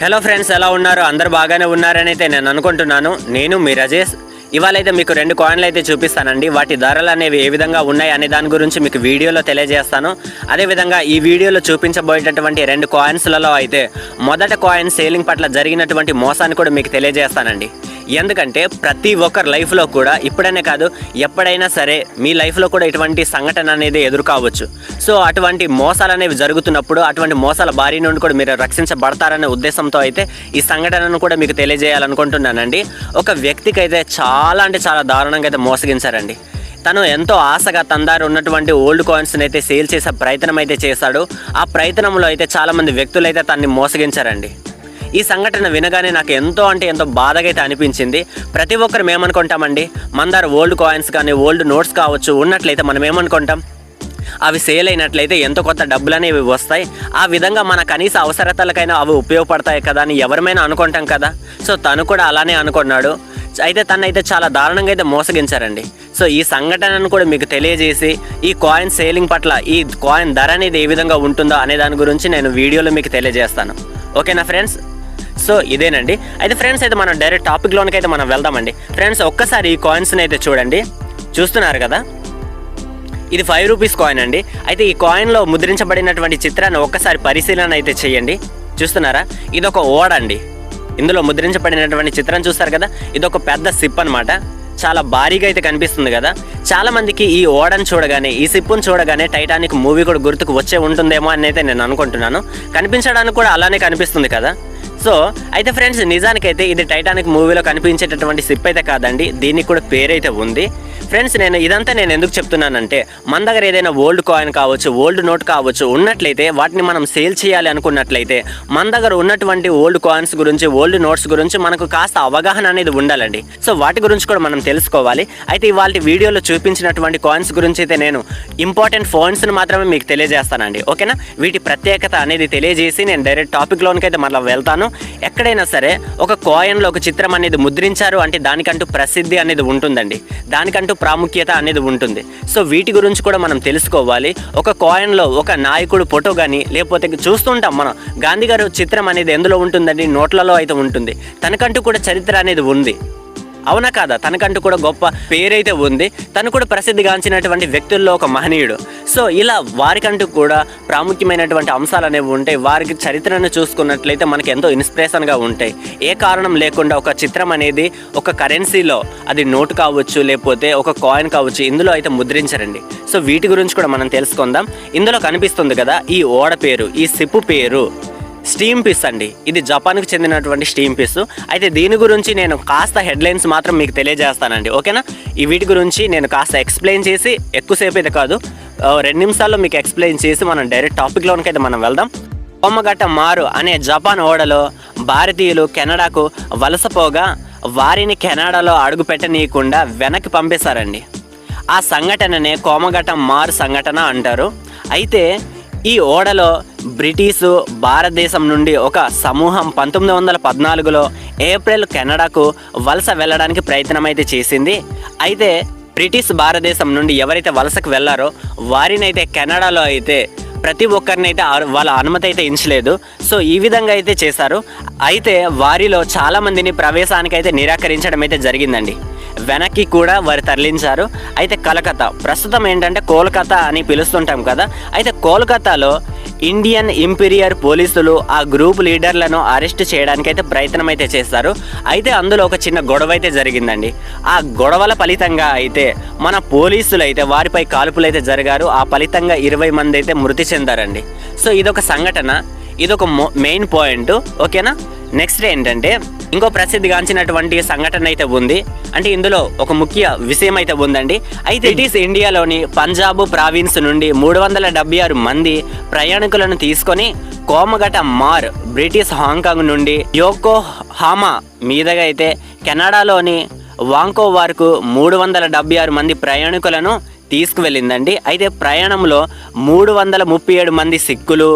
Hello friends ఎలా ఉన్నారు? అందరు బాగానే ఉన్నారని అయితే నేను అనుకుంటున్నాను. నేను మీ రజేష్. ఇవాళైతే మీకు రెండు కాయిన్లు అయితే చూపిస్తానండి. వాటి ధరలు అనేవి ఏ విధంగా ఉన్నాయి అనే దాని గురించి మీకు వీడియోలో తెలియజేస్తాను. అదేవిధంగా ఈ వీడియోలో చూపించబోయేటటువంటి రెండు కాయిన్స్లలో అయితే మొదట కాయిన్ సేలింగ్ పట్ల జరిగినటువంటి మోసాన్ని కూడా మీకు తెలియజేస్తానండి. ఎందుకంటే ప్రతి ఒక్కరి లైఫ్లో కూడా ఇప్పుడనే కాదు ఎప్పుడైనా సరే మీ లైఫ్లో కూడా ఇటువంటి సంఘటన అనేది ఎదుర్కోవచ్చు. సో అటువంటి మోసాలు అనేవి జరుగుతున్నప్పుడు అటువంటి మోసాల బారి నుండి కూడా మీరు రక్షించబడతారనే ఉద్దేశంతో అయితే ఈ సంఘటనను కూడా మీకు తెలియజేయాలనుకుంటున్నానండి. ఒక వ్యక్తికి అయితే చాలా అంటే చాలా దారుణంగా అయితే మోసగించారండి. తను ఎంతో ఆశగా తందారు ఉన్నటువంటి ఓల్డ్ కాయిన్స్ని అయితే సేల్ చేసే ప్రయత్నం అయితే చేశాడు. ఆ ప్రయత్నంలో అయితే చాలామంది వ్యక్తులు అయితే తన్ని మోసగించారండి. ఈ సంఘటన వినగానే నాకు ఎంతో అంటే ఎంతో బాధగా అయితే అనిపించింది. ప్రతి ఒక్కరు ఏమనుకుంటామండి? మన దగ్గర ఓల్డ్ కాయిన్స్ కానీ ఓల్డ్ నోట్స్ కావచ్చు ఉన్నట్లయితే మనం ఏమనుకుంటాం? అవి సేల్ అయినట్లయితే ఎంతో కొత్త డబ్బులు అనేవి వస్తాయి. ఆ విధంగా మన కనీస అవసరతలకైనా అవి ఉపయోగపడతాయి కదా అని ఎవరిమైనా అనుకుంటాం కదా? సో తను కూడా అలానే అనుకున్నాడు. అయితే తను అయితే చాలా దారుణంగా అయితే మోసగించారండి. సో ఈ సంఘటనను కూడా మీకు తెలియజేసి ఈ కాయిన్ సేలింగ్ పట్ల ఈ కాయిన్ ధర అనేది ఏ విధంగా ఉంటుందో అనే దాని గురించి నేను వీడియోలో మీకు తెలియజేస్తాను. ఓకేనా ఫ్రెండ్స్? సో ఇదేనండి. అయితే ఫ్రెండ్స్ అయితే మనం డైరెక్ట్ టాపిక్లోనికి అయితే మనం వెళ్దామండి. ఫ్రెండ్స్ ఒక్కసారి ఈ కాయిన్స్ని అయితే చూడండి. చూస్తున్నారు కదా? ఇది ఫైవ్ రూపీస్ కాయిన్ అండి. అయితే ఈ కాయిన్లో ముద్రించబడినటువంటి చిత్రాన్ని ఒక్కసారి పరిశీలన అయితే చేయండి. చూస్తున్నారా? ఇది ఒక ఓడ అండి. ఇందులో ముద్రించబడినటువంటి చిత్రం చూస్తారు కదా? ఇది ఒక పెద్ద సిప్ అనమాట చాలా భారీగా అయితే కనిపిస్తుంది కదా? చాలా మందికి ఈ ఓడను చూడగానే ఈ సిప్పును చూడగానే టైటానిక్ మూవీ కూడా గుర్తుకు వచ్చే ఉంటుందేమో అని అయితే నేను అనుకుంటున్నాను. కనిపించడానికి కూడా అలానే కనిపిస్తుంది కదా? సో అయితే ఫ్రెండ్స్ నిజానికైతే ఇది టైటానిక్ మూవీలో కనిపించేటటువంటి సిప్ అయితే కాదండి. దీనికి కూడా పేరైతే ఉంది. ఫ్రెండ్స్ నేను ఇదంతా నేను ఎందుకు చెప్తున్నానంటే మన దగ్గర ఏదైనా ఓల్డ్ కాయిన్ కావచ్చు ఓల్డ్ నోట్ కావచ్చు ఉన్నట్లయితే వాటిని మనం సేల్ చేయాలి అనుకున్నట్లయితే మన దగ్గర ఉన్నటువంటి ఓల్డ్ కాయిన్స్ గురించి ఓల్డ్ నోట్స్ గురించి మనకు కాస్త అవగాహన అనేది ఉండాలండి. సో వాటి గురించి కూడా మనం తెలుసుకోవాలి. అయితే ఇవాళ వీడియోలో చూపించినటువంటి కాయిన్స్ గురించి అయితే నేను ఇంపార్టెంట్ పాయింట్స్ని మాత్రమే మీకు తెలియజేస్తానండి. ఓకేనా? వీటి ప్రత్యేకత అనేది తెలియజేసి నేను డైరెక్ట్ టాపిక్లోనికి అయితే మళ్ళీ వెళ్తాను. ఎక్కడైనా సరే ఒక కాయిన్లో ఒక చిత్రం అనేది ముద్రించారు అంటే దానికంటూ ప్రసిద్ధి అనేది ఉంటుందండి. దానికంటూ ప్రాముఖ్యత అనేది ఉంటుంది. సో వీటి గురించి కూడా మనం తెలుసుకోవాలి. ఒక కాయిన్లో ఒక నాయకుడు ఫోటో కానీ లేకపోతే చూస్తుంటాం మనం. గాంధీ గారు చిత్రం అనేది ఎందులో ఉంటుందండి? నోట్లలో అయితే ఉంటుంది. తనకంటూ కూడా చరిత్ర అనేది ఉంది. అవునా కాదా? తనకంటూ కూడా గొప్ప పేరైతే ఉంది. తను కూడా ప్రసిద్ధిగాంచినటువంటి వ్యక్తుల్లో ఒక మహనీయుడు. సో ఇలా వారికంటూ కూడా ప్రాముఖ్యమైనటువంటి అంశాలు అనేవి ఉంటాయి వారికి చరిత్రను చూసుకున్నట్లయితే మనకి ఎంతో ఇన్స్పిరేషన్గా ఉంటాయి. ఏ కారణం లేకుండా ఒక చిత్రం అనేది ఒక కరెన్సీలో అది నోటు కావచ్చు లేకపోతే ఒక కాయిన్ కావచ్చు ఇందులో అయితే ముద్రించరండి. సో వీటి గురించి కూడా మనం తెలుసుకుందాం. ఇందులో కనిపిస్తుంది కదా ఈ ఓడ పేరు ఈ సిప్పు పేరు. స్టీమ్ పీస్ అండి. ఇది జపాన్కి చెందినటువంటి స్టీమ్ పీస్. అయితే దీని గురించి నేను కాస్త హెడ్లైన్స్ మాత్రం మీకు తెలియజేస్తానండి. ఓకేనా? ఈ వీటి గురించి నేను కాస్త ఎక్స్ప్లెయిన్ చేసి ఎక్కువసేపు అయితే కాదు రెండు నిమిషాల్లో మీకు ఎక్స్ప్లెయిన్ చేసి మనం డైరెక్ట్ టాపిక్లోనికి అయితే మనం వెళ్దాం. బొమ్మగట్ట మారు అనే జపాన్ ఓడలో భారతీయులు కెనడాకు వలసపోగా వారిని కెనడాలో అడుగు పెట్టనీయకుండా వెనక్కి పంపేశారండి. ఆ సంఘటననే కోమగట్ట మారు సంఘటన అంటారు. అయితే ఈ ఓడలో బ్రిటీషు భారతదేశం నుండి ఒక సమూహం పంతొమ్మిది వందల పద్నాలుగులో ఏప్రిల్ కెనడాకు వలస వెళ్ళడానికి ప్రయత్నం అయితే చేసింది. అయితే బ్రిటిష్ భారతదేశం నుండి ఎవరైతే వలసకు వెళ్ళారో వారినైతే కెనడాలో అయితే ప్రతి ఒక్కరినైతే ఆ- వాళ్ళ అనుమతి అయితే ఇచ్చలేదు సో ఈ విధంగా అయితే చేశారు. అయితే వారిలో చాలామందిని ప్రవేశానికి అయితే నిరాకరించడం అయితే జరిగిందండి. వెనక్కి కూడా వారు తరలించారు. అయితే కలకత్తా ప్రస్తుతం ఏంటంటే కోల్కతా అని పిలుస్తుంటాం కదా. అయితే కోల్కతాలో ఇండియన్ ఇంపీరియర్ పోలీసులు ఆ గ్రూప్ లీడర్లను అరెస్ట్ చేయడానికి అయితే ప్రయత్నం అయితే చేస్తారు. అయితే అందులో ఒక చిన్న గొడవ అయితే జరిగిందండి. ఆ గొడవల ఫలితంగా అయితే మన పోలీసులు అయితే వారిపై కాల్పులు అయితే జరిగారు. ఆ ఫలితంగా ఇరవై మంది అయితే మృతి చెందారండి. సో ఇదొక సంఘటన. ఇదొక మో- మెయిన్ పాయింట్. ఓకేనా? నెక్స్ట్ ఏంటంటే ఇంకో ప్రసిద్ధిగాంచినటువంటి సంఘటన అయితే ఉంది. అంటే ఇందులో ఒక ముఖ్య విషయం అయితే ఉందండి అయితే బ్రిటిష్ ఇండియాలోని పంజాబ్ ప్రావిన్స్ నుండి మూడు వందల డెబ్బై ఆరు మంది ప్రయాణికులను తీసుకొని Komagata Maru British Hong Kong నుండి యోకో హామా మీదుగా అయితే కెనడాలోని వాంకోవార్కు మూడు వందల డెబ్బై ఆరు మంది ప్రయాణికులను తీసుకువెళ్ళిందండి. అయితే ప్రయాణంలో మూడు వందల ముప్పై ఏడు మంది సిక్కులు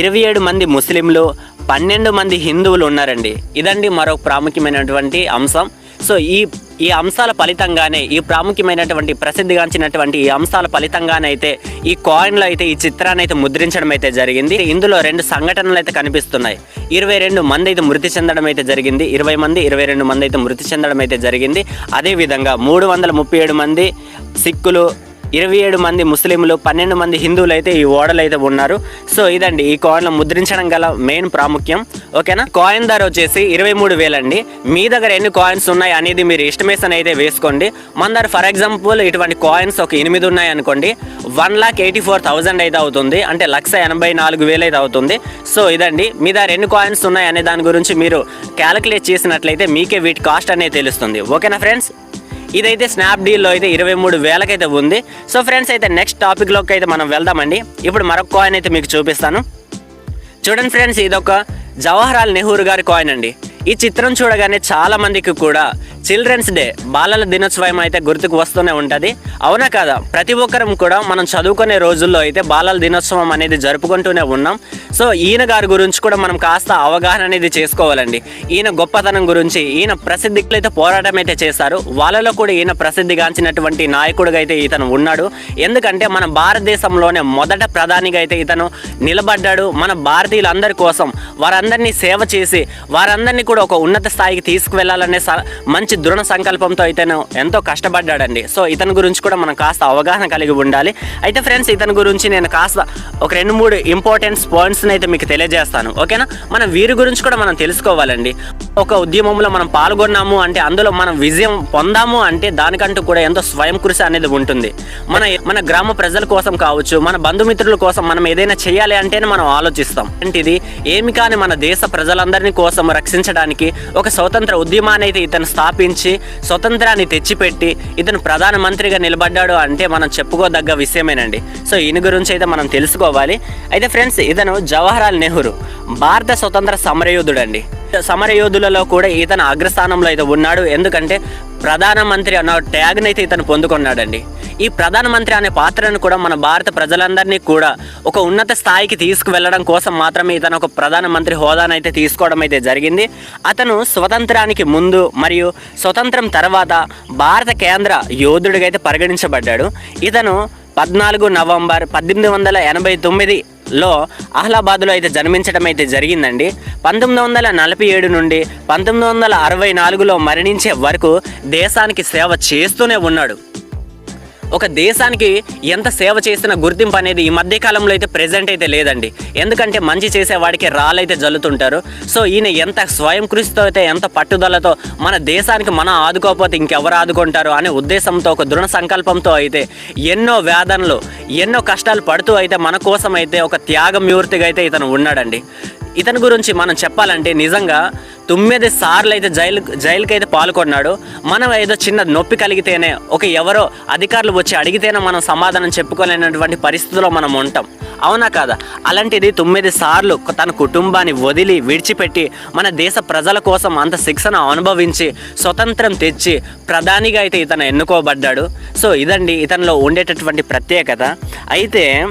ఇరవై ఏడు మంది ముస్లింలు పన్నెండు మంది హిందువులు ఉన్నారండి. ఇదండి మరో ప్రాముఖ్యమైనటువంటి అంశం. సో ఈ ఈ అంశాల ఫలితంగానే ఈ ప్రాముఖ్యమైనటువంటి ప్రసిద్ధిగాంచినటువంటి ఈ అంశాల ఫలితంగానే అయితే ఈ కాయిన్లో అయితే ఈ చిత్రాన్ని అయితే ముద్రించడం అయితే జరిగింది. ఇందులో రెండు సంఘటనలు అయితే కనిపిస్తున్నాయి. ఇరవై రెండు మంది అయితే మృతి చెందడం అయితే జరిగింది. ఇరవై మంది ఇరవై రెండు మంది అయితే మృతి చెందడం అయితే జరిగింది. అదేవిధంగా మూడు వందల ముప్పై ఏడు మంది సిక్కులు ఇరవై ఏడు మంది ముస్లింలు పన్నెండు మంది హిందువులు అయితే ఈ ఓడలు అయితే ఉన్నారు. సో ఇదండి ఈ కాయిన్లు ముద్రించడం గల మెయిన్ ప్రాముఖ్యం. ఓకేనా? కాయిన్ ధర వచ్చేసి ఇరవై మూడు వేలండి. మీ దగ్గర ఎన్ని కాయిన్స్ ఉన్నాయి అనేది మీరు ఎస్టిమేషన్ అయితే వేసుకోండి. మన దగ్గర ఫర్ ఎగ్జాంపుల్ ఇటువంటి కాయిన్స్ ఒక ఎనిమిది ఉన్నాయి అనుకోండి. One lakh eighty four thousand అయితే అవుతుంది. అంటే లక్ష ఎనభై నాలుగు వేలు అయితే అవుతుంది. సో ఇదండి మీ దగ్గర ఎన్ని కాయిన్స్ ఉన్నాయి అనే దాని గురించి మీరు క్యాలిక్యులేట్ చేసినట్లయితే మీకే వీటి కాస్ట్ అనేది తెలుస్తుంది. ఓకేనా ఫ్రెండ్స్? ఇదైతే స్నాప్డీల్లో అయితే ఇరవై మూడు వేలకైతే ఉంది. సో ఫ్రెండ్స్ అయితే నెక్స్ట్ టాపిక్లోకి అయితే మనం వెళ్దామండి. ఇప్పుడు మరొక కాయిన్ అయితే మీకు చూపిస్తాను. చూడండి ఫ్రెండ్స్ ఇదొక జవహర్లాల్ నెహ్రూ గారి కాయిన్ అండి. ఈ చిత్రం చూడగానే చాలా మందికి కూడా చిల్డ్రన్స్ డే బాలల దినోత్సవం అయితే గుర్తుకు వస్తూనే ఉంటుంది. అవునా కదా? ప్రతి ఒక్కరం కూడా మనం చదువుకునే రోజుల్లో అయితే బాలల దినోత్సవం అనేది జరుపుకుంటూనే ఉన్నాం. సో ఈయన గారి గురించి కూడా మనం కాస్త అవగాహన అనేది చేసుకోవాలండి. ఈయన గొప్పతనం గురించి ఈయన ప్రసిద్ధికి అయితే పోరాటం అయితే చేశారు. వాళ్ళలో కూడా ఈయన ప్రసిద్ధిగాంచినటువంటి నాయకుడిగా అయితే ఇతను ఉన్నాడు. ఎందుకంటే మన భారతదేశంలోనే మొదట ప్రధానిగా అయితే ఇతను నిలబడ్డాడు. మన భారతీయులందరి కోసం వారందరినీ సేవ చేసి వారందరినీ కూడా ఒక ఉన్నత స్థాయికి తీసుకువెళ్ళాలనే స- మంచి దృఢ సంకల్పంతో ఇతను ఎంతో కష్టపడ్డాడండి. సో ఇతని గురించి కూడా మనం కాస్త అవగాహన కలిగి ఉండాలి. అయితే ఫ్రెండ్స్ ఇతని గురించి నేను కాస్త ఒక రెండు మూడు ఇంపార్టెంట్స్ పాయింట్స్ని అయితే మీకు తెలియజేస్తాను. ఓకేనా? మనం వీరి గురించి కూడా మనం తెలుసుకోవాలండి. ఒక ఉద్యమంలో మనం పాల్గొన్నాము అంటే అందులో మనం విజయం పొందాము అంటే దానికంటూ కూడా ఎంతో స్వయం కృషి అనేది ఉంటుంది. మన మన గ్రామ ప్రజల కోసం కావచ్చు మన బంధుమిత్రుల కోసం మనం ఏదైనా చేయాలి అంటేనే మనం ఆలోచిస్తాం. అంటే ఇది ఏమి కాని మన దేశ ప్రజలందరినీ కోసం రక్షించడానికి ఒక స్వతంత్ర ఉద్యమాన్ని అయితే ఇతను స్థాపించి స్వతంత్రాన్ని తెచ్చిపెట్టి ఇతను ప్రధానమంత్రిగా నిలబడ్డాడు అంటే మనం చెప్పుకోదగ్గ విషయమేనండి. సో ఈయన గురించి అయితే మనం తెలుసుకోవాలి. అయితే ఫ్రెండ్స్ ఇతను జవహర్లాల్ నెహ్రూ భారత స్వతంత్ర సమరయోధుడు సమర యోధులలో కూడా ఇతను అగ్రస్థానంలో అయితే ఉన్నాడు. ఎందుకంటే ప్రధానమంత్రి అన్న ట్యాగ్ని అయితే ఇతను పొందుకున్నాడండి. ఈ ప్రధానమంత్రి అనే పాత్రను కూడా మన భారత ప్రజలందరినీ కూడా ఒక ఉన్నత స్థాయికి తీసుకువెళ్ళడం కోసం మాత్రమే ఇతను ఒక ప్రధానమంత్రి హోదానైతే తీసుకోవడం అయితే జరిగింది. అతను స్వతంత్రానికి ముందు మరియు స్వతంత్రం తర్వాత భారత కేంద్ర యోధుడిగా అయితే పరిగణించబడ్డాడు. ఇతను పద్నాలుగు నవంబర్ పద్దెనిమిది వందల ఎనభై తొమ్మిది లో అహ్లాబాద్లో అయితే జన్మించడం అయితే జరిగిందండి. పంతొమ్మిది వందల నలభై ఏడు నుండి పంతొమ్మిది వందల అరవై నాలుగులో మరణించే వరకు దేశానికి సేవ చేస్తూనే ఉన్నాడు. ఒక దేశానికి ఎంత సేవ చేసిన గుర్తింపు అనేది ఈ మధ్య కాలంలో అయితే ప్రెజెంట్ అయితే లేదండి. ఎందుకంటే మంచి చేసేవాడికి రాళ్ళైతే జల్లుతుంటారు. సో ఈయన ఎంత స్వయం కృషితో అయితే ఎంత పట్టుదలతో మన దేశానికి మనం ఆదుకోకపోతే ఇంకెవరు ఆదుకుంటారు అనే ఉద్దేశంతో ఒక దృఢ సంకల్పంతో అయితే ఎన్నో వేదనలు ఎన్నో కష్టాలు పడుతూ అయితే మన కోసం అయితే ఒక త్యాగమూర్తిగా అయితే ఇతను ఉన్నాడండి. ఇతని గురించి మనం చెప్పాలంటే నిజంగా తొమ్మిది సార్లు అయితే జైలు జైలుకి అయితే పాల్గొన్నాడు. మనం ఏదో చిన్న నొప్పి కలిగితేనే ఒక ఎవరో అధికారులు వచ్చి అడిగితేనే మనం సమాధానం చెప్పుకోలేనటువంటి పరిస్థితిలో మనం ఉంటాం. అవునా కాదా? అలాంటిది తొమ్మిది సార్లు తన కుటుంబాన్ని వదిలి విడిచిపెట్టి మన దేశ ప్రజల కోసం అంత శిక్షణ అనుభవించి స్వతంత్రం తెచ్చి ప్రధానిగా అయితే ఇతను ఎన్నుకోబడ్డాడు. సో ఇదండి ఇతనిలో ఉండేటటువంటి ప్రత్యేకత. అయితే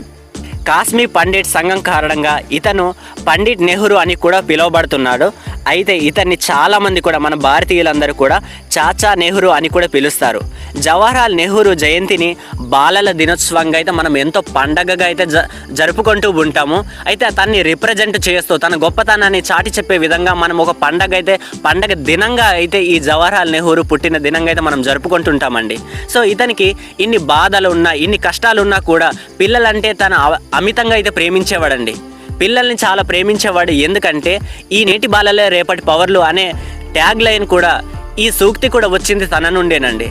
కాశ్మీర్ పండిట్ సంఘం కారణంగా ఇతను పండిట్ నెహ్రూ అని కూడా పిలువబడుతున్నాడు. అయితే ఇతన్ని చాలామంది కూడా మన భారతీయులందరూ కూడా చాచా నెహ్రూ అని కూడా పిలుస్తారు. జవహర్లాల్ నెహ్రూ జయంతిని బాలల దినోత్సవంగా అయితే మనం ఎంతో పండగగా అయితే జ జరుపుకుంటూ ఉంటాము. అయితే తన్ని రిప్రజెంట్ చేస్తూ తన గొప్పతనాన్ని చాటి చెప్పే విధంగా మనం ఒక పండగ అయితే పండగ దినంగా అయితే ఈ జవహర్లాల్ నెహ్రూ పుట్టిన దినంగా అయితే మనం జరుపుకుంటుంటామండి సో ఇతనికి ఇన్ని బాధలు ఉన్నా ఇన్ని కష్టాలు ఉన్నా కూడా పిల్లలంటే తన అవ- అమితంగా అయితే ప్రేమించేవాడండి. పిల్లల్ని చాలా ప్రేమించేవాడు ఎందుకంటే ఈ నేటి బాలలే రేపటి పవర్లు అనే ట్యాగ్ లైన్ కూడా ఈ సూక్తి కూడా వచ్చింది తన నుండేనండి.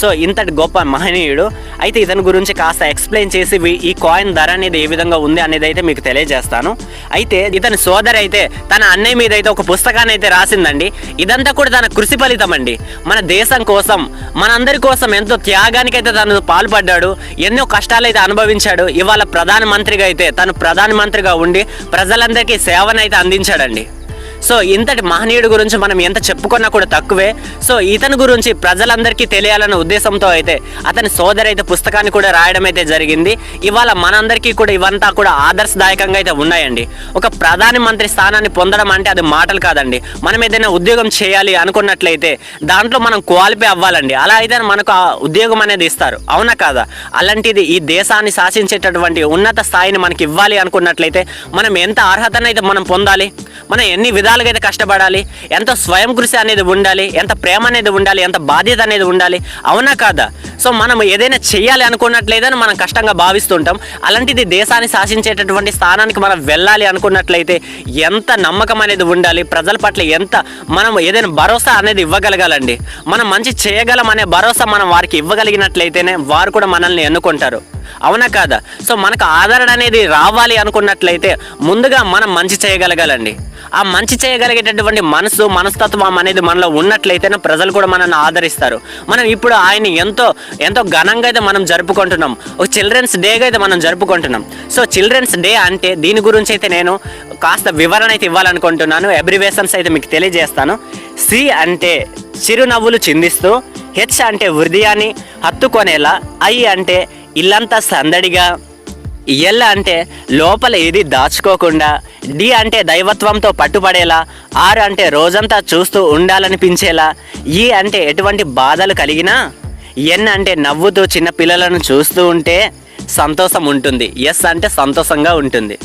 సో ఇంతటి గొప్ప మహనీయుడు. అయితే ఇతని గురించి కాస్త ఎక్స్ప్లెయిన్ చేసి ఈ కాయిన్ ధర అనేది ఏ విధంగా ఉంది అనేది అయితే మీకు తెలియజేస్తాను. అయితే ఇతని సోదరి అయితే తన అన్నయ్య మీద అయితే ఒక పుస్తకాన్ని అయితే రాసిందండి. ఇదంతా కూడా తన కృషి ఫలితం అండి. మన దేశం కోసం మనందరి కోసం ఎంతో త్యాగానికి అయితే తను పాల్పడ్డాడు. ఎన్నో కష్టాలు అయితే అనుభవించాడు. ఇవాళ ప్రధానమంత్రిగా అయితే తను ప్రధానమంత్రిగా ఉండి ప్రజలందరికీ సేవనైతే అందించాడండి. సో ఇంతటి మహనీయుడి గురించి మనం ఎంత చెప్పుకున్నా కూడా తక్కువే. సో ఇతని గురించి ప్రజలందరికీ తెలియాలన్న ఉద్దేశంతో అయితే అతని సోదరి అయితే పుస్తకాన్ని కూడా రాయడం అయితే జరిగింది. ఇవాళ మనందరికీ కూడా ఇవంతా కూడా ఆదర్శదాయకంగా అయితే ఉన్నాయండి. ఒక ప్రధాని మంత్రి స్థానాన్ని పొందడం అంటే అది మాటలు కాదండి. మనం ఏదైనా ఉద్యోగం చేయాలి అనుకున్నట్లయితే దాంట్లో మనం క్వాలిఫై అవ్వాలండి. అలా అయితే మనకు ఆ ఉద్యోగం అనేది ఇస్తారు. అవునా కాదా? అలాంటిది ఈ దేశాన్ని శాసించేటటువంటి ఉన్నత స్థాయిని మనకి ఇవ్వాలి అనుకున్నట్లయితే మనం ఎంత అర్హతనైతే మనం పొందాలి? మనం ఎన్ని విధాలు అయితే కష్టపడాలి ఎంత స్వయం కృషి అనేది ఉండాలి ఎంత ప్రేమ అనేది ఉండాలి ఎంత బాధ్యత అనేది ఉండాలి అవునా కాదా? సో మనం ఏదైనా చేయాలి అనుకున్నట్లయితే మనం కష్టంగా భావిస్తుంటాం. అలాంటిది దేశాన్ని శాసించేటటువంటి స్థానానికి మనం వెళ్ళాలి అనుకున్నట్లయితే ఎంత నమ్మకం అనేది ఉండాలి ప్రజల పట్ల ఎంత మనం ఏదైనా భరోసా అనేది ఇవ్వగలగాలండి. మనం మంచి చేయగలం అనే భరోసా మనం వారికి ఇవ్వగలిగినట్లయితేనే వారు కూడా మనల్ని ఎన్నుకుంటారు. అవునా కాదా? సో మనకు ఆదరణ అనేది రావాలి అనుకున్నట్లయితే ముందుగా మనం మంచి చేయగలగాలండి. ఆ మంచి చేయగలిగేటటువంటి మనసు మనస్తత్వం అనేది మనలో ఉన్నట్లయితేనే ప్రజలు కూడా మనల్ని ఆదరిస్తారు. మనం ఇప్పుడు ఆయన ఎంతో ఎంతో ఘనంగా అయితే మనం జరుపుకుంటున్నాం. ఒక చిల్డ్రన్స్ డేగా అయితే మనం జరుపుకుంటున్నాం. సో చిల్డ్రన్స్ డే అంటే దీని గురించి అయితే నేను కాస్త వివరణ అయితే ఇవ్వాలనుకుంటున్నాను. అబ్రివేషన్స్ అయితే మీకు తెలియజేస్తాను. సి అంటే చిరునవ్వులు చిందిస్తూ హెచ్ అంటే హృదయాన్ని హత్తుకొనేలా ఐ అంటే ఇల్లంతా సందడిగా. ఎల్ అంటే లోపల ఏది దాచుకోకుండా డి అంటే దైవత్వంతో పట్టుపడేలా ఆర్ అంటే రోజంతా చూస్తూ ఉండాలనిపించేలా ఈ అంటే ఎటువంటి బాధలు కలిగినా ఎన్ అంటే నవ్వుతూ చిన్న పిల్లలను చూస్తూ ఉంటే సంతోషం ఉంటుంది ఎస్ అంటే సంతోషంగా ఉంటుంది.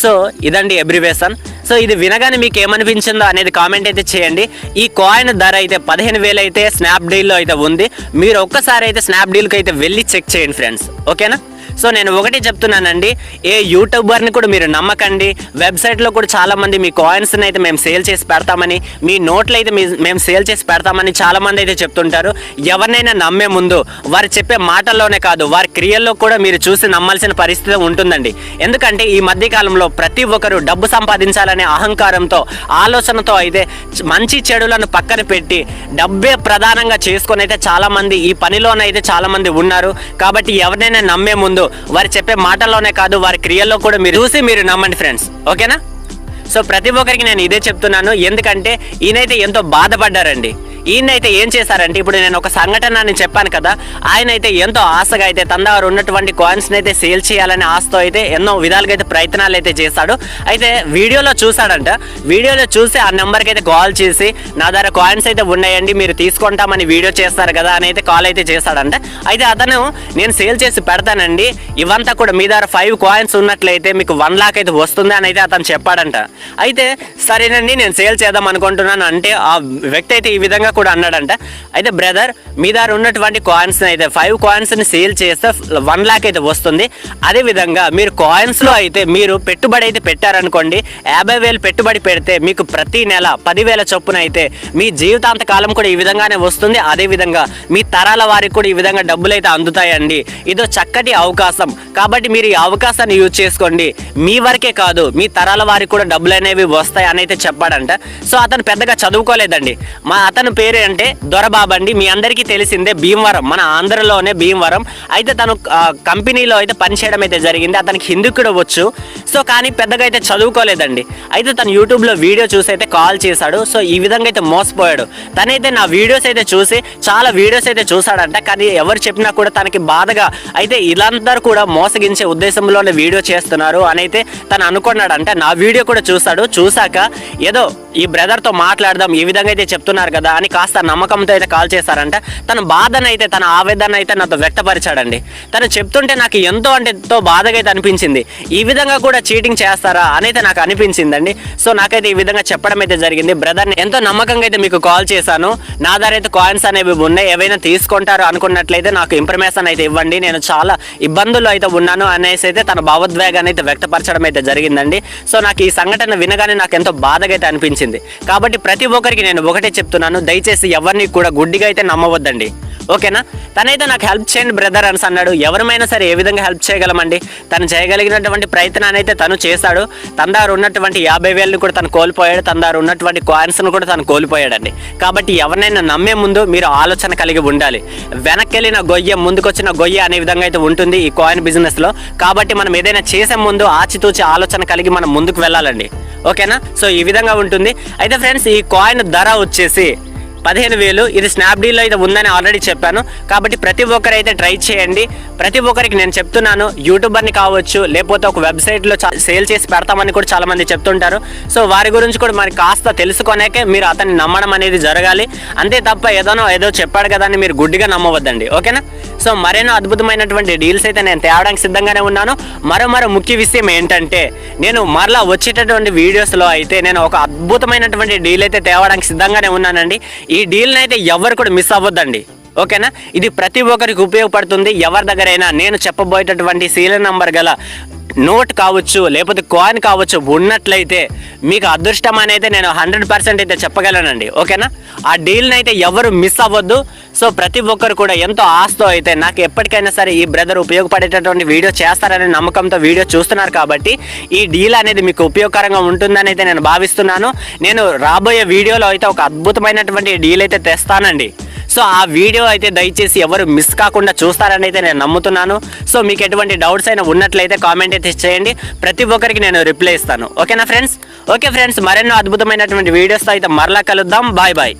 సో ఇదండి ఎబ్రివేషన్ సో ఇది వినగానే మీకు ఏమనిపించిందో అనేది కామెంట్ అయితే చేయండి. ఈ కాయిన్ ధర అయితే పదిహేను వేలు అయితే స్నాప్డీల్లో అయితే ఉంది. మీరు ఒక్కసారి అయితే స్నాప్డీల్కి అయితే వెళ్ళి చెక్ చేయండి ఫ్రెండ్స్ ఓకేనా సో నేను ఒకటి చెప్తున్నానండి ఏ యూట్యూబర్ని కూడా మీరు నమ్మకండి. వెబ్సైట్లో కూడా చాలామంది మీ కాయిన్స్ని అయితే మేము సేల్ చేసి పెడతామని మీ నోట్లు అయితే మీ- మేము సేల్ చేసి పెడతామని చాలామంది అయితే చెప్తుంటారు. ఎవరినైనా నమ్మే ముందు వారు చెప్పే మాటల్లోనే కాదు వారి క్రియల్లో కూడా మీరు చూసి నమ్మాల్సిన పరిస్థితి ఉంటుందండి. ఎందుకంటే ఈ మధ్యకాలంలో ప్రతి ఒక్కరు డబ్బు సంపాదించాలనే అహంకారంతో ఆలోచనతో అయితే మంచి చెడులను పక్కన పెట్టి డబ్బే ప్రధానంగా చేసుకొని అయితే చాలామంది ఈ పనిలోనైతే చాలామంది ఉన్నారు. కాబట్టి ఎవరినైనా నమ్మే ముందు వారు చెప్పే మాటల్లోనే కాదు వారి క్రియల్లో కూడా మీరు చూసి మీరు నమ్మండి ఫ్రెండ్స్ ఓకేనా సో ప్రతి ఒక్కరికి నేను ఇదే చెప్తున్నాను. ఎందుకంటే ఈయనైతే ఎంతో బాధపడ్డారండి. ఈయనైతే ఏం చేశారంటే ఇప్పుడు నేను ఒక సంఘటన అని చెప్పాను కదా ఆయన అయితే ఎంతో ఆశగా అయితే తన దగ్గర ఉన్నటువంటి కాయిన్స్ని అయితే సేల్ చేయాలనే ఆశతో అయితే ఎన్నో విధాలుగా అయితే ప్రయత్నాలు అయితే చేశాడు. అయితే వీడియోలో చూశాడంట వీడియోలో చూసి ఆ నెంబర్కి అయితే కాల్ చేసి నా దగ్గర కాయిన్స్ అయితే ఉన్నాయండి మీరు తీసుకుంటామని వీడియో చేస్తారు కదా అని అయితే కాల్ అయితే చేశాడంట. అయితే అతను నేను సేల్ చేసి పెడతానండి ఇవంతా కూడా మీ దగ్గర ఫైవ్ కాయిన్స్ ఉన్నట్లయితే మీకు వన్ లాక్ అయితే వస్తుంది అని అయితే అతను చెప్పాడంట. అయితే సరేనండి నేను సేల్ చేద్దాం అనుకుంటున్నాను అంటే ఆ వ్యక్తి అయితే ఈ విధంగా కూడా అన్నాడంట. అయితే బ్రదర్ మీ దగ్గర ఉన్నటువంటి కాయిన్స్ అయితే ఫైవ్ కాయిన్స్ని సేల్ చేస్తే వన్ లాక్ అయితే వస్తుంది. అదే విధంగా మీరు కాయిన్స్లో అయితే మీరు పెట్టుబడి అయితే పెట్టారనుకోండి యాభై వేలు పెట్టుబడి పెడితే మీకు ప్రతి నెల పదివేల చొప్పున అయితే మీ జీవితాంత కాలం కూడా ఈ విధంగానే వస్తుంది. అదే విధంగా మీ తరాల వారికి కూడా ఈ విధంగా డబ్బులు అయితే అందుతాయండి. ఇదో చక్కటి అవకాశం. కాబట్టి మీరు ఈ అవకాశాన్ని యూజ్ చేసుకోండి. మీ వరకే కాదు మీ తరాల వారికి కూడా డబ్బులు అనేవి వస్తాయి అని అయితే చెప్పాడంట. సో అతను పెద్దగా చదువుకోలేదండి. మా అతను పేరు అంటే దొరబాబండి. మీ అందరికీ తెలిసిందే భీమవరం. మన ఆంధ్రలోనే భీమవరం. అయితే తను కంపెనీలో అయితే పనిచేయడం అయితే జరిగింది. అతనికి హిందీ కూడా వచ్చు. సో కానీ పెద్దగా అయితే చదువుకోలేదండి. అయితే తను యూట్యూబ్లో వీడియో చూసి అయితే కాల్ చేశాడు. సో ఈ విధంగా అయితే మోసపోయాడు. తనైతే నా వీడియోస్ అయితే చూసి చాలా వీడియోస్ అయితే చూశాడంట. కానీ ఎవరు చెప్పినా కూడా తనకి బాధగా అయితే ఇలాందరూ కూడా మోసగించే ఉద్దేశంలోనే వీడియో చేస్తున్నారు. అని అయితే తను అనుకున్నాడంట. నా వీడియో కూడా చూశాడు. చూశాక ఏదో ఈ బ్రదర్తో మాట్లాడదాం ఈ విధంగా అయితే చెప్తున్నారు కదా అని కాస్త నమ్మకంతో అయితే కాల్ చేశారంట. తన బాధను అయితే తన ఆవేదన అయితే నాతో వ్యక్తపరిచాడండి. తను చెప్తుంటే నాకు ఎంతో అంటే ఎంతో బాధగా అయితే అనిపించింది. ఈ విధంగా కూడా చీటింగ్ చేస్తారా అని అయితే నాకు అనిపించిందండి. సో నాకైతే ఈ విధంగా చెప్పడం అయితే జరిగింది. బ్రదర్ని ఎంతో నమ్మకంగా అయితే మీకు కాల్ చేశాను. నా దగ్గర అయితే కాయిన్స్ అనేవి ఉన్నాయి. ఏవైనా తీసుకుంటారు అనుకున్నట్లయితే నాకు ఇన్ఫర్మేషన్ అయితే ఇవ్వండి. నేను చాలా ఇబ్బందుల్లో అయితే ఉన్నాను అనేసి అయితే తన భావోద్వేగాన్ని అయితే వ్యక్తపరచడం అయితే జరిగిందండి. సో నాకు ఈ సంఘటన వినగానే నాకు ఎంతో బాధగా అయితే అనిపించింది. కాబట్టి ప్రతి ఒక్కరికి నేను ఒకటే చెప్తున్నాను దయచేసి ఎవరిని కూడా గుడ్డిగా అయితే నమ్మవద్దండి. ఓకేనా? తనైతే నాకు హెల్ప్ చేయండి బ్రదర్ అని అన్నాడు. ఎవరిమైనా సరే ఏ విధంగా హెల్ప్ చేయగలమండి? తను చేయగలిగినటువంటి ప్రయత్నాన్ని అయితే తను చేశాడు. తన దగ్గర ఉన్నటువంటి యాభై వేలను కూడా తను కోల్పోయాడు. తన దగ్గర ఉన్నటువంటి కాయిన్స్ను కూడా తను కోల్పోయాడండి. కాబట్టి ఎవరినైనా నమ్మే ముందు మీరు ఆలోచన కలిగి ఉండాలి. వెనక్కి వెళ్ళిన గొయ్య ముందుకొచ్చిన గొయ్య అనే విధంగా అయితే ఉంటుంది ఈ కాయిన్ బిజినెస్లో కాబట్టి మనం ఏదైనా చేసే ముందు ఆచితూచి ఆలోచన కలిగి మనం ముందుకు వెళ్ళాలండి. ఓకేనా? సో ఈ విధంగా ఉంటుంది. అయితే ఫ్రెండ్స్ ఈ కాయిన్ ధర వచ్చేసి పదిహేను వేలు. ఇది స్నాప్డీల్లో అయితే ఉందని ఆల్రెడీ చెప్పాను. కాబట్టి ప్రతి ఒక్కరైతే ట్రై చేయండి. ప్రతి ఒక్కరికి నేను చెప్తున్నాను యూట్యూబర్ని కావచ్చు లేకపోతే ఒక వెబ్సైట్లో సేల్ చేసి పెడతామని కూడా చాలామంది చెప్తుంటారు. సో వారి గురించి కూడా మరి కాస్త తెలుసుకొనేకే మీరు అతన్ని నమ్మడం అనేది జరగాలి. అంతే తప్ప ఏదోనో ఏదో చెప్పాడు కదా అని మీరు గుడ్డిగా నమ్మవద్దండి. ఓకేనా? సో మరెన్నో అద్భుతమైనటువంటి డీల్స్ అయితే నేను తేవడానికి సిద్ధంగానే ఉన్నాను. మరో మరో ముఖ్య విషయం ఏంటంటే నేను మరలా వచ్చేటటువంటి వీడియోస్లో అయితే నేను ఒక అద్భుతమైనటువంటి డీల్ అయితే తేవడానికి సిద్ధంగానే ఉన్నానండి. ఈ డీల్ని అయితే ఎవరు కూడా మిస్ అవ్వద్దండి. ఓకేనా? ఇది ప్రతి ఒక్కరికి ఉపయోగపడుతుంది. ఎవరి దగ్గరైనా నేను చెప్పబోయేటటువంటి సీరియల్ నంబర్ గల నోట్ కావచ్చు లేకపోతే కాయిన్ కావచ్చు ఉన్నట్లయితే మీకు అదృష్టం అనేది నేను హండ్రెడ్ పర్సెంట్ అయితే చెప్పగలనండి. ఓకేనా? ఆ డీల్ని అయితే ఎవరు మిస్ అవ్వద్దు. సో ప్రతి ఒక్కరు కూడా ఎంతో ఆస్తో అయితే నాకు ఎప్పటికైనా సరే ఈ బ్రదర్ ఉపయోగపడేటటువంటి వీడియో చేస్తారనే నమ్మకంతో వీడియో చూస్తున్నారు కాబట్టి ఈ డీల్ అనేది మీకు ఉపయోగకరంగా ఉంటుందని అయితే నేను భావిస్తున్నాను. నేను రాబోయే వీడియోలో అయితే ఒక అద్భుతమైనటువంటి డీల్ అయితే తెస్తానండి. సో ఆ వీడియో అయితే దయచేసి ఎవరు మిస్ కాకుండా చూస్తారని అయితే నేను నమ్ముతున్నాను. సో మీకు ఎటువంటి డౌట్స్ అయినా ఉన్నట్లయితే కామెంట్ అయితే చేయండి. ప్రతి ఒక్కరికి నేను రిప్లై ఇస్తాను. ఓకేనా ఫ్రెండ్స్ ఓకే ఫ్రెండ్స్ మరెన్నో అద్భుతమైనటువంటి వీడియోస్తో అయితే మరలా కలుద్దాం. Bye bye